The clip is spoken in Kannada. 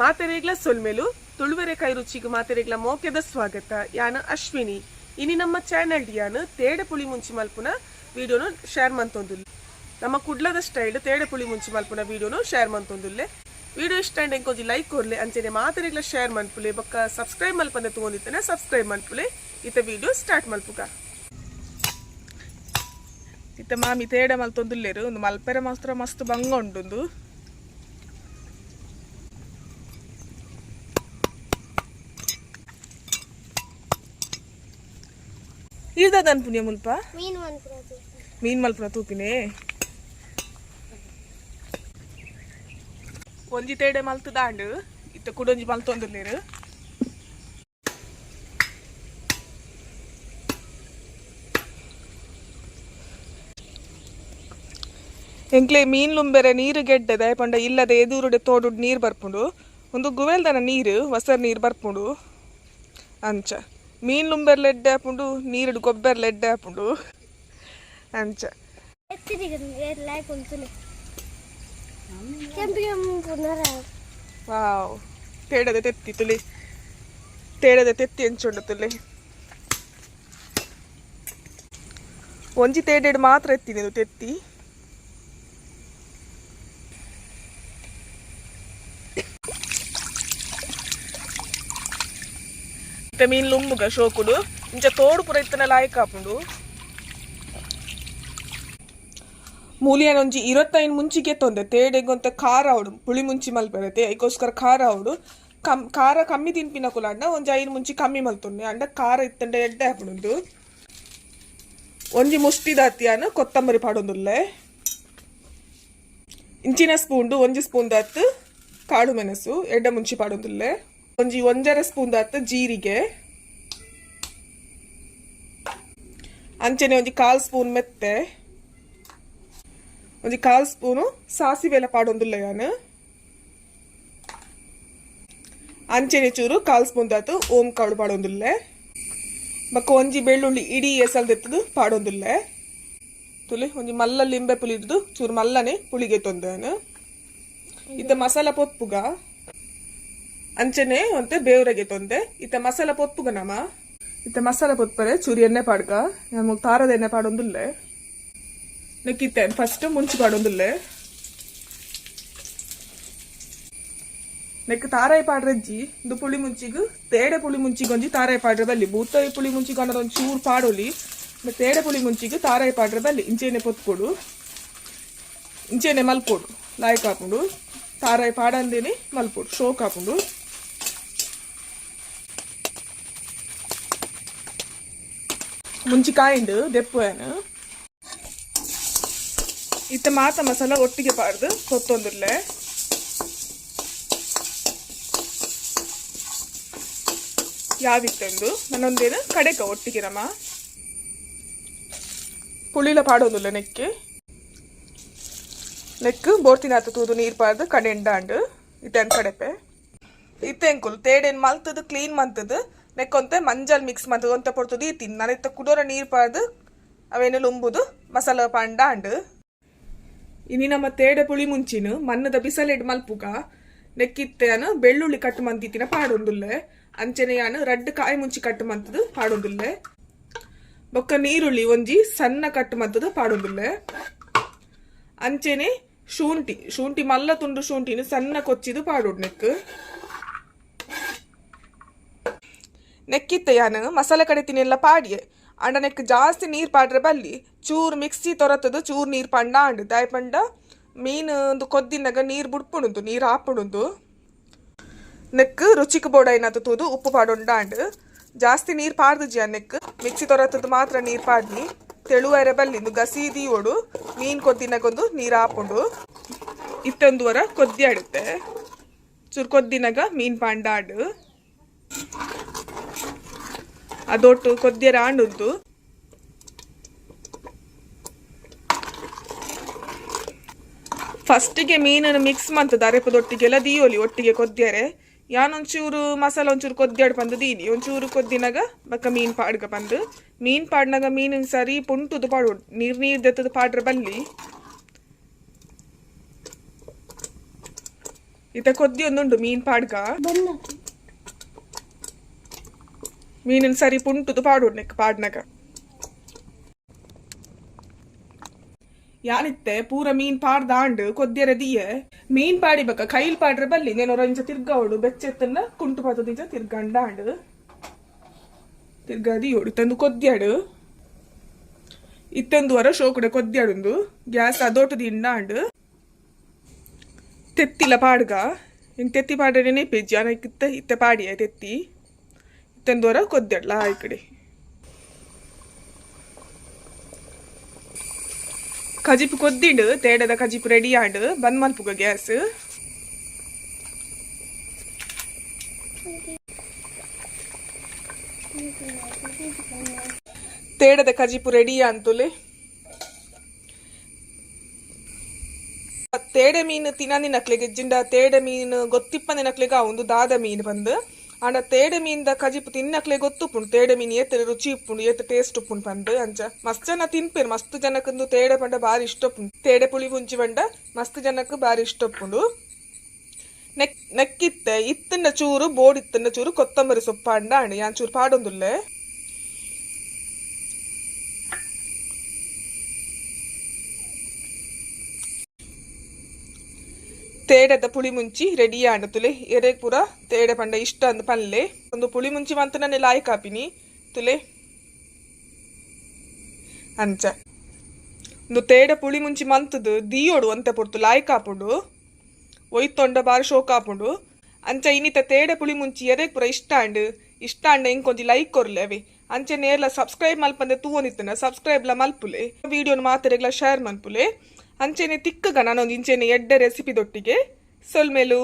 ಮಾತೆರೆಗ್ಲ ಸೊಲ್ಮೆಲು, ತುಳುವೆರೆ ಕೈ ರುಚಿಗೆ ಮಾತೆರೆಗ್ಲ ಮೋಕೆದ ಸ್ವಾಗತ. ಯಾನ ಅಶ್ವಿನಿ. ಇನಿ ನಮ್ಮ ಚಾನೆಲ್ ಯಾನು ತೇಡೆ ಪುಳಿ ಮುಂಚಿ ಮಲ್ಪುನ ವಿಡಿಯೋನು ಶೇರ್ ಮಂತೊಂದುಲ್ಲೆ. ನಮ್ಮ ಕುಡ್ಲದ ಸ್ಟೈಲ್ ತೇಡೆ ಪುಳಿ ಮುಂಚಿ ಮಲ್ಪುನ ವಿಡಿಯೋನು ಶೇರ್ ಮಂತೊಂದುಲ್ಲೆ. ವಿಡಿಯೋ ಇಷ್ಟ ಅಂಡ್ ಎಂಕೊಂಜಿ ಲೈಕ್ ಕೊರ್ಲೆ ಅಂಚನೆ ಮಾತನೆಗ್ಲ ಶೇರ್ ಮಲ್ಪುಲೆ ಬೊಕ್ಕ ಸಬ್ಸ್ಕ್ರೈಬ್ ಮಲ್ಪಂದೆ ತಗೊಂಡಿದ್ದೇನೆ ಸಬ್ಸ್ಕ್ರೈಬ್ ಮಲ್ಪುಲೆ ಇತ್ತ ವಿಡಿಯೋ ಸ್ಟಾರ್ಟ್ ಮಲ್ಪುಗ. ಇತ ಮಾಮಿ ತೇಡ ಮಲ್ತೊಂದುಲ್ಲೇರು ಒಂದು ಮಲ್ಪೆರೆ ಮಾತ್ರ ಮಸ್ತ್ ಬಂಗ ಉಂಡು ಇರ್ದದ ಅನ್ಪುನಿಯ ಮುಲ್ಪ? ಮೀನ್ ಮಲ್ಪುರ ತೂಪಿನೇ. ಒಂಜಿ ತೇಡೆ ಮಲ್ತು ದಾಂಡು, ಇತ್ತ ಕುಡೊಂಜಿ ಮಲ್ತೊಂದುಲ್ಲೇರು ಎಂಕ್ಲೆ ಮೀನ್ ಲುಂಬೆರೆ ನೀರು ಗೆಡ್ಡೆ ದಯಪಂಡ ಇಲ್ಲದೆ ಎದುರುಡೆ ತೋಡು ನೀರು ಬರ್ಪುಂಡು. ಒಂದು ಗುವೆಲ್ದನ ನೀರು ಹೊಸರ್ ನೀರು ಬರ್ಪುಂಡು. ಅಂಚ. ಮೀನ್ ಲುಂಬೆರ್ ಎಡ್ಡೆ ಹಾಪುಂಡು ನೀರುಡು ಗೊಬ್ಬರ್ ಲೆಡ್ಡೆ ಹಾಪುಂಡು ಅಂಚ. ವಾವ್ ತೆತ್ತಿ ತುಲಿ. ತೇಡದ ತೆತ್ತಿ ಎಂಚುಂಡು ತುಲಿ. ಒಂಜಿ ತೇಡೆಡ್ ಮಾತ್ರ ಎತ್ತಿನಿದು ತೆತ್ತಿ. ಇತ್ತ ಮೀನ್ ಲುಂಬುಗ ಶೋಕುಡು. ಇಂಚ ತೋಡು ಪುರ ಇತ್ತನ ಲಾಯಕ್ ಹಾಪುಂಡು ಮೂಲಿಯನ್ ಒಂಜಿ ಇರತ್ತೈನ್ ಮುಂಚಿಗೆ ತೊಂದೆ. ತೇಡೆಗೊಂತ ಖಾರ ಅವಡು ಪುಳಿ ಮುಂಚಿ ಮಲ್ಪೆರತೆ ಐಕೋಸ್ಕರ ಖಾರ ಅವಡು ಕಮ್ ಖಾರ ಕಮ್ಮಿ ತಿನ್ಪಿನ ಕುಲಾಂಡ ಒಂಜಿ ಐನ್ ಮುಂಚಿ ಕಮ್ಮಿ ಮಲ್ತೊಂಡೆ ಅಂಡ ಖಾರ ಇತ್ತಂಡೆ ಎಡ್ಡೆ ಹಾಪುಂಡು ಒಂಜಿ ಮುಷ್ಟಿ ದಾತಿಯಾನ ಕೊತ್ತಂಬರಿ ಪಾಡೊಂದುಲ್ಲೆ. ಇಂಚಿನ ಸ್ಪೂನ್ಡು ಒಂಜಿ ಸ್ಪೂನ್ ದಾತ್ ಕಾಳು ಮೆಣಸು, ಎಡ್ಡ ಮುಂಚಿ ಪಾಡೊಂದುಲ್ಲೆ. ಒಂಜಿ ಒಂಜರ ಸ್ಪೂನ್ ದಾತ್ ಜೀರಿಗೆ. ಅಂಚನೆ ಒಂಜಿ ಕಾಲ್ ಸ್ಪೂನ್ ಮೆತ್ತೆ. ಒಂಜಿ ಕಾಲ್ ಸ್ಪೂನು ಸಾಸಿವೆಲ ಪಾಡೊಂದುಲ್ಲ ಯಾನ್ ಅಂಚೆನೆ ಚೂರು ಕಾಲ್ ಸ್ಪೂನ್ ದಾತು ಓಂ ಕಾಳು ಪಾಡೊಂದುಲ್ಲೆ ಬಕ್ಕ ಒಂಜಿ ಬೆಳ್ಳುಳ್ಳಿ ಇಡೀ ಎಸಲ್ದೆತ್ತದು ಪಾಡೊಂದುಲ್ಲೆ ತುಲಿ, ಒಂಜಿ ಮಲ್ಲ ಲಿಂಬೆ ಪುಲಿ ಇಡ್ದು ಚೂರು ಮಲ್ಲನೆ ಪುಳಿಗೆ ತೊಂದೇನು ಇತ್ತ ಮಸಾಲ ಪೊಪ್ಪುಗ. ಅಂಚನೆ ಒಂತೆ ಬೇವ್ರೆಗೆ ತೊಂದೆ. ಇತ್ತ ಮಸಾಲ ಪೊಪ್ಪುಗ ನಮ. ಇತ್ತ ಮಸಾಲ ಪೊಪ್ಪರೆ ಚೂರು ಎಣ್ಣೆ ಪಾಡ್ಗ ನಮಗ್ ತಾರದ ಎಣ್ಣೆ ಪಾಡೊಂದುಲ್ಲೆ ನೆಕ್ಕಿತ್ತೆ ಫಸ್ಟ್ ಮುಂಚಿ ಪಾಡೊಂದುಲ್ಲೆ ನೆಕ್ ತಾರಾಯಿ ಪಾಡ್ರಜ್ಜಿ ಇದು ಪುಳಿ ಮುಂಚಿಗು ತೇಡೆ ಪುಳಿ ಮುಂಚಿಗೆ ಒಂಜಿ ತಾರಾಯಿ ಪಾಡ್ರೆ ಬಲ್ಲಿ ಬೂತಾಯಿ ಪುಳಿ ಮುಂಚಿಗೆ ಅನ್ನೋದು ಒಂದು ಚೂರು ಪಾಡೋಲಿ ಮತ್ತೆ ತೇಡೆ ಪುಳಿ ಮುಂಚಿಗೆ ತಾರಾಯಿ ಪಾಡ್ರೆ ಬಲ್ಲಿ ಇಂಚೆನೆ ಪೊತ್ಕೊಡು ಇಂಚೆನೆ ಮಲ್ಪೊಡು ಲಾಯ್ಕ್ ಹಾಕೊಂಡು ತಾರಾಯಿ ಪಾಡಂದೇನೆ ಮಲ್ಪೊಡು ಶೋಕ್ ಹಾಕೊಂಡು ಮುಂಚಿಕಾಯಿಂಡು ದೆಪ್ಪು ಏನು ಇತ್ತ ಮಾತ ಮಸಾಲ ಒಟ್ಟಿಗೆ ಪಾಡ್ದು ಕೊತ್ತೊಂದುರ್ಲೆ ಯಾವಿತ್ತಂದು? ನನ್ನೊಂದೇನು ಕಡೆಕ ಒಟ್ಟಿಗೆ ನಮ್ಮ ಪುಳಿಲ ಪಾಡೋದಿಲ್ಲ ನೆಕ್ಕೆ. ನೆಕ್ ಬೋರ್ತಿನಾತ ತೂದು ನೀರು ಪಾಡ್ದು ಕಡೆಂಡ ಅಂಡು ಇತ್ತೇನ್ ಕಡೆಪೆ. ಇತ್ತೆಂಕುಲ್ ತೇಡೇನ್ ಮಲ್ತದು, ಕ್ಲೀನ್ ಮಂತದು. ನೆಕ್ಕೊಂತೆ ಮಂಜಲ್ ಮಿಕ್ಸ್ ಮಂತದು. ಒಂತ ಪೊಡ್ತದು ಈತಿನ್ ನಾನು ಇತ್ತ ಕುಡೋರ ನೀರು ಪಾಡ್ದು ಅವೇನು ಉಂಬುದು ಮಸಾಲ ಪಾಂಡ ಅಂಡು ಇನಿ ನಮ್ಮ ತೇಡೆ ಪುಳಿ ಮುಂಚಿನ ಮನ್ನದ ಬಿಸಲೆಡ್ ಮಲ್ಪುಗ, ನೆಕ್ಕಿತ್ತೇನು ಬೆಳ್ಳುಳ್ಳಿ ಕಟ್ ಮಂತಿತ್ತಿನ ಪಾಡೊಂದುಲ್ಲೆ. ಅಂಚನೆಯಾನು ರಡ್ಡ್ ಕಾಯಿ ಮುಂಚಿ ಕಟ್ ಮಂತದು ಪಾಡೊಂದುಲ್ಲೆ. ಬೊಕ್ಕ ನೀರುಳ್ಳಿ ಒಂಜಿ ಸಣ್ಣ ಕಟ್ ಮಂತದು ಪಾಡೊಂದುಲ್ಲೆ. ಅಂಚೆನೆ ಶುಂಠಿ ಶುಂಠಿ ಮಲ್ಲ ತುಂಡು ಶುಂಠಿನ ಸಣ್ಣ ಕೊಚ್ಚಿದು ಪಾಡೋಡು ನೆಕ್ ನೆಕ್ಕಿತ್ತೆಯಾನು ಮಸಾಲೆ ಕಡೆ ತಿನ್ನೆಲ್ಲ ಪಾಡಿಯೆ. ಅಂಡ ನೆಕ್ ಜಾಸ್ತಿ ನೀರ್ ಪಾಡ್ರೆ ಬಲ್ಲಿ ಚೂರ್ ಮಿಕ್ಸಿ ತೊರತದು ಚೂರ್ ನೀರ್ ಪಂಡ ಅಂಡು ದಾಯ್ ಪಂಡ ಮೀನು ಒಂದು ಕೊದ್ದಿನಾಗ ನೀರ್ ಬುಡ್ಪುಣುಂದು ನೀರ್ ಹಾಪುಣುಂದು ನೆಕ್ ರುಚಿಗೆ ಬೋಡ ಏನಾದ ತೂದು, ಉಪ್ಪು ಪಾಡೊಂಡ ಅಂಡು ಜಾಸ್ತಿ ನೀರ್ ಪಾಡ್ದು ಜಿ ನೆಕ್ ಮಿಕ್ಸಿ ತೊರತದು ಮಾತ್ರ ನೀರ್ ಪಾಡ್ನಿ ತೆಳುವರೆ ಬಲ್ಲಿಂದು ಗಸೀದಿ ಓಡು ಮೀನ್ ಕೊದ್ದಿನಾಗೊಂದು ನೀರ್ ಹಾಪುಂಡು. ಇತ್ತೊಂದು ವರ ಕೊದ್ದಿ ಆಡುತ್ತೆ. ಚೂರ್ ಕೊದ್ದಿನಾಗ ಮೀನ್ ಪಾಂಡ ಆಡು ಅದೊಟ್ಟು ಕೊದ್ದಿಯರ ಫಸ್ಟ್ ಫಸ್ಟಿಗೆ ಮೀನನ್ನು ಮಿಕ್ಸ್ ಮಂತದ ಅರೆಪದೊಟ್ಟಿಗೆಲ್ಲ ದೀಯೋಲಿ ಒಟ್ಟಿಗೆ ಕೊದ್ದಿಯರೆ. ಯಾನ್ ಒಂಚೂರು ಮಸಾಲ, ಒಂಚೂರು ಕೊದ್ದಾಡ್ ಬಂದು ದೀನಿ. ಒಂಚೂರು ಕೊದ್ದಿನಾಗ ಬಕ್ಕ ಮೀನ್ ಪಾಡ್ಗ ಬಂದು ಮೀನ್ ಪಾಡ್ನಾಗ ಮೀನಿನ ಸರಿ ಪುಂಟುದು ಪಾಡು, ನೀರ್ ನೀರ್ ದೆತ್ತದ ಪಾಡ್ರ ಬಲ್ಲಿ. ಇತ ಕೊದ್ದಿ ಒಂದುಂಡು ಮೀನ್ ಪಾಡ್ಗ. ಮೀನಿನ ಸರಿ ಪುಂಟುದು ಪಾಡು ಪಾಡ್ನಗ. ಯಾನಿತ್ತೆ, ಪೂರ ಮೀನ್ ಪಾಡ್ದಾಂಡ್ ಕೊದ್ದೆರೆ ದಿಯೆ. ಮೀನ್ ಪಾಡಿ ಬಕ್ಕ ಕೈಲ್ ಪಾಡ್ರೆ ಬಲ್ಲಿ, ನೇನು ರಂಜ ತಿರ್ಗಾವಡು, ಬೆಚ್ಚೆತ್ತನ್ನ ಕುಂಟು ಪತ್ತದಿಂಚ ತಿರ್ಗಂಡಾಂಡು. ತಿರ್ಗಾದಿ ಓಡು ತಂದು ಕೊದ್ದ್ಯಾಡು ಇತ್ತೊಂದು ವರ ಶೋಕುಡೆ ಕೊದ್ದ್ಯಾಡುಂದು ಗ್ಯಾಸ್ ಅದೋಟು ದಿಂಡಾಂಡು ತೆತ್ತಿಲ ಪಾಡ್ಗ. ಇನ್ ತೆತ್ತಿ ಪಾಡ್ರೆ ನೆನಪಿಜ್ಜಿ ಅನಕ್ಕಿತ್ತ ಇತ್ತೆ ಪಾಡಿಯ ತೆತ್ತಿ. ವರ ಕೊದ್ದ್ಯಾಡ್ಲ ಆ ಕಡೆ. ಕಜಿಪು ಕೊದ್ದಿಂಡು, ತೇಡದ ಕಜಿಪು ರೆಡಿ ಆಂಡ್ ಬಂದ್ ಮಲ್ಪುಗ ಗ್ಯಾಸ್ ತೇಡದ ಕಜಿಪು ರೆಡಿ ಅಂತುಲೆ ತೇಡೆ ಮೀನು ತಿನ್ನನಿ ನಕ್ಲೆಗೆ ಜಿಂಡ ತೇಡೆ ಮೀನು ಗೊತ್ತಿಪ್ಪನೆ ನಕ್ಲೆಗ ಒಂದು ದಾದ ಮೀನು ಬಂದು. ಆಂಡ ತೇಡೆ ಮೀನ್ದ ಕಜಿಪು ತಿನ್ನಕ್ಲೆ ಗೊತ್ತುಪ್ಪುಂಡು ತೇಡೆ ಮೀನ್ ಏತ್ ರುಚಿ ಇಪ್ಪುಂಡು ಏತ ಟೇಸ್ಟ್ ಉಪ್ಪುಂಡು ಪಂದ್ ಅಂಚ ಮಸ್ತ್ ಜನ ತಿನ್ಪೇರು ಮಸ್ತ್ ಜನಕ್ಕಂದು ತೇಡೆ ಪಂಡ ಬಾರಿ ಇಷ್ಟ ಉಪ್ಪುಂಡು ತೇಡೆ ಪುಳಿ ಮುಂಚಿ ಬಂಡ ಮಸ್ತ್ ಜನಕ್ಕೆ ಬಾರಿ ಇಷ್ಟ ಉಪ್ಪುಂಡು ನೆಕ್, ನೆಕ್ಕಿತ್ತೆ ಇತ್ತಿನ ಚೂರು ಬೋಡಿತ್ತಿನ ಚೂರು ಕೊತ್ತಂಬರಿ ಸೊಪ್ಪಾಂಡ ಆಂಡ ಯಾನ್ ಚೂರು ಪಾಡೊಂದುಲ್ಲೆ? ತೇಡದ ಪುಳಿ ಮುಂಚಿ ರೆಡಿ ಆಂಡ ಎರೆ ಪೂರ ತೇಡೆ ಪಂಡ ಇಷ್ಟ ಅಂದ್ ಪನ್ಲೆ ಒಂದು ಪುಳಿ ಮುಂಚಿ ಮಂತ ನನ್ನ ಲಾಯ್ ಕಾಪಿನಿ ತುಲೆ. ಅಂಚ. ಒಂದು ತೇಡ ಪುಳಿ ಮುಂಚಿ ಮಂತದು ದೀಯೋಡು ಅಂತ ಪೊರ್ತು ಲಾಯ್ ಕಾಪುಂಡು. ಒಯ್ತೊಂಡ ಬಾರಿ ಶೋ ಆಪುಂಡು ಅಂಚ ಇನ್ನಿತ ತೇಡ ಪುಳಿ ಮುಂಚಿ ಎರೆಗ್ ಪುರ ಇಷ್ಟ ಅಂಡ್, ಇಷ್ಟ ಅಂಡ ಇಂಕೊಂಜಿ ಲೈಕ್ ಕೊರ್ಲೆ ಅವೆ. ಅಂಚೆ ನೇರ್ಲ ಸಬ್ಸ್ಕ್ರೈಬ್ ಮಲ್ಪಂದೆ ತೂವನಿತ್ತನ ಸಬ್ಸ್ಕ್ರೈಬ್ ಲ ಮಲ್ಪುಲೆ. ವಿಡಿಯೋನ ಮಾತೆರೆಗ್ಲ ಶೇರ್ ಮಲ್ಪುಲೆ. ಅಂಚೆನೆ ತಿಕ್ಕಗ ನಾನೊಂದು ಇಂಚೆನೆ ಎಡ್ಡೆ ರೆಸಿಪಿದೊಟ್ಟಿಗೆ ಸೊಲ್ಮೇಲು